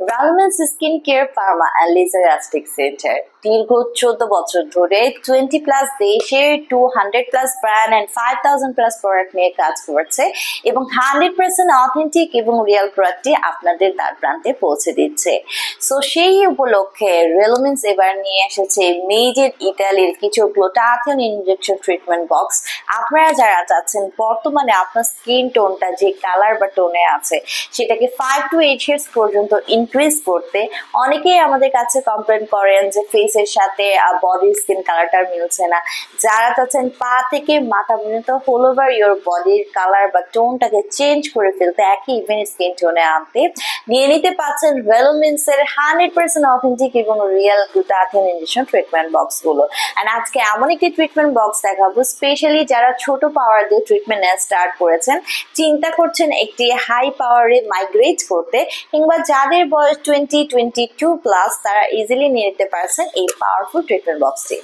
রালমেন্স skin care pharma and laser center দীর্ঘ চোদ্দ বছর ধরে twenty plus two hundred plus brand and five thousand plus product নিয়ে কাজ করছে এবং হান্ড্রেড পার্সেন্ট অথেন্টিক এবং প্রোডাক্টটি আপনাদের প্রান্তে পৌঁছে দিচ্ছে। সো সেই উপলক্ষে রেলমেন্স এবার নিয়ে এসেছে মেড ইন ইটালির কিছু গ্লোটাথিয়ন ইনজেকশন ট্রিটমেন্ট বক্স আপনারা যারা চাচ্ছেন বর্তমানে আপনার স্কিন টোনটা যে কালার বা টোনে আছে, সেটাকে ফাইভ টু এইট পর্যন্ত ইনক্রিজ করতে অনেকেই আমাদের কাছে কমপ্লেন করেন যে ফেসের সাথে বডির স্কিন কালারটা মিলছে না। যারা চাচ্ছেন পা থেকে মাথা পর্যন্ত হোল ওভার ইয়োর বডির কালার বা টোনটাকে চেঞ্জ করে ফেলতে, একই ইভেন স্কিন টোনে আনতে, নিয়ে নিতে পাচ্ছেন ভেলোমিন্সের হান্ড্রেড পার্সেন্ট অথেন্টিক এবং রিয়েল গ্লুটাথিন ইঞ্জেকশন ট্রিটমেন্ট বক্সগুলো অ্যান্ড আজকে এমন একটি ট্রিটমেন্ট বক্স দেখাবো স্পেশালি যারা ছোট পাওয়ার দিয়ে ট্রিটমেন্ট নেওয়া স্টার্ট করেছেন, চিন্তা করছেন একটি হাই পাওয়ারে মাইগ্রেট করতে, কিংবা যাদের বয়স টোয়েন্টি টোয়েন্টি টু প্লাস তারা ইজিলি নিয়ে নিতে পারছেন এই পাওয়ারফুল ট্রিটমেন্ট বক্সটি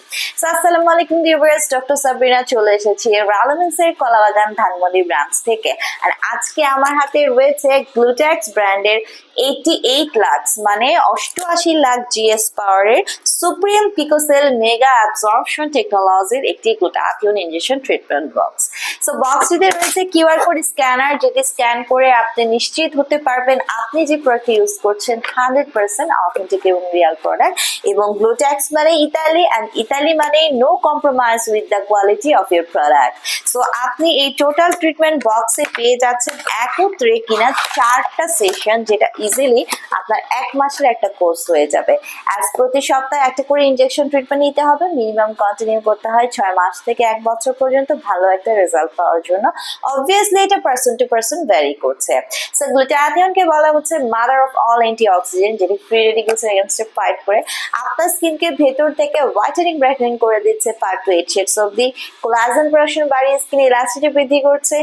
আসসালামু আলাইকুম ডিউবার্স ডক্টর সাবরিনা চলে এসেছি রালেমেন্সের কলাবাগান ধানমন্ডি ব্রাঞ্চ থেকে। আর আজকে আমার হাতে রয়েছে গ্লুট্যাক্স ব্র্যান্ডের এইটি এইট লাক্স মানে অষ্টআশি লাখ জিএস পাওয়ারের সুপ্রিম পিকোসেল মেগা অ্যাবজর্পশন টেকনোলজির একটি glutathione injection treatment box so বক্সটিতে রয়েছে কিউআর কোড স্ক্যানার যেটি স্ক্যান করে আপনি নিশ্চিত হতে পারবেন আপনি যে প্রোডাক্ট ইউজ করছেন হান্ড্রেড পার্সেন্ট অথেন্টিক এবং রিয়াল প্রোডাক্ট এবং গ্লুট্যাক্স মানে ইতালি অ্যান্ড ইতালি মানে no compromise with the quality of your product so আপনি এই টোটাল ট্রিটমেন্ট বক্সে পেয়ে যাচ্ছেন একত্রে কিনা চারটা সেশন যেটা ইজিলি আপনার এক মাসের একটা কোর্স হয়ে যাবে। অ্যাজ প্রতি সপ্তাহে একটা করে ইনজেকশন ট্রিটমেন্ট নিতে হবে। মিনিমাম কন্টিনিউ করতে হয় ছয় মাস থেকে এক বছর পর্যন্ত ভালো একটা রেজাল্ট পাওয়ার জন্য। অবভিয়াসলি এটা পার্সন টু পার্সন ভ্যারি করছে। সো গ্লুটাথিয়নকে বলা হচ্ছে mother of all anti oxygen যেটি ফ্রি রেডিকেলস এগেনস্টে ফাইট করে। আপনার স্কিনকে ভেতর থেকে হোয়াইটেনিং ব্রাইটেনিং করে দিচ্ছে five two eight shades of the collagen production বাড়িয়ে স্কিন ইলাস্টিটি বৃদ্ধি করছে।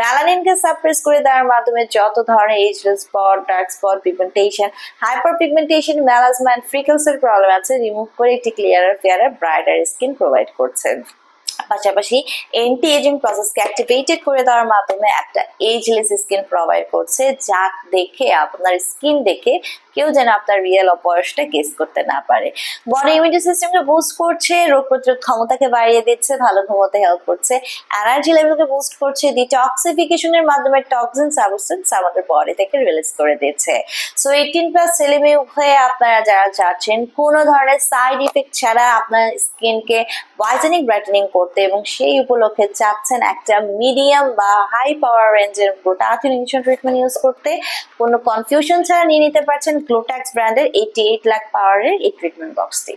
ম্যালানিনকে সাপ্রেস করে দেওয়ার মাধ্যমে যত ধরনের ageless spot dark spot pigmentation hyper pigmentation melasma and ফ্রিকলসের problem আছে রিমুভ করে একটি clearer fairer brighter skin provide করছে। পাশাপাশি এন্টি এজিং প্রসেসকে অ্যাক্টিভেটেড করে দেওয়ার মাধ্যমে একটা এজলেস স্কিন প্রোভাইড করছে, যা দেখে আপনার স্কিন দেখে কেউ যেন আপনার রিয়েল বয়সটা গেস করতে না পারে। বডি ইমিউনিটি সিস্টেমকে বুস্ট করছে, রোগ প্রতিরোধ ক্ষমতাকে বাড়িয়ে দিচ্ছে, ভালো ঘুমোতে হেল্প করছে। এনার্জি লেভেলকে বুস্ট করছে ডিটক্সিফিকেশনের মাধ্যমে টক্সিন সাবস্টেন্স আমাদের বডি থেকে রিলিজ করে দিচ্ছে। সো এইটিন প্লাস ছেলে মেয়ে হয়ে আপনারা যারা চাচ্ছেন কোনো ধরনের সাইড ইফেক্ট ছাড়া আপনার স্কিনকে হোয়াইটেনিং ব্রাইটেনিং করতে এবং সেই উপলক্ষে চাচ্ছেন একটা মিডিয়াম বা হাই পাওয়ার রেঞ্জের গ্লুটাথিন ইনজেকশন ট্রিটমেন্ট ইউজ করতে। কোনো কনফিউশন ছাড়া নিয়ে নিতে পারছেন গ্লুট্যাক্স ব্র্যান্ডের এইটি এইট লাখ পাওয়ারের এই ট্রিটমেন্ট বক্সটি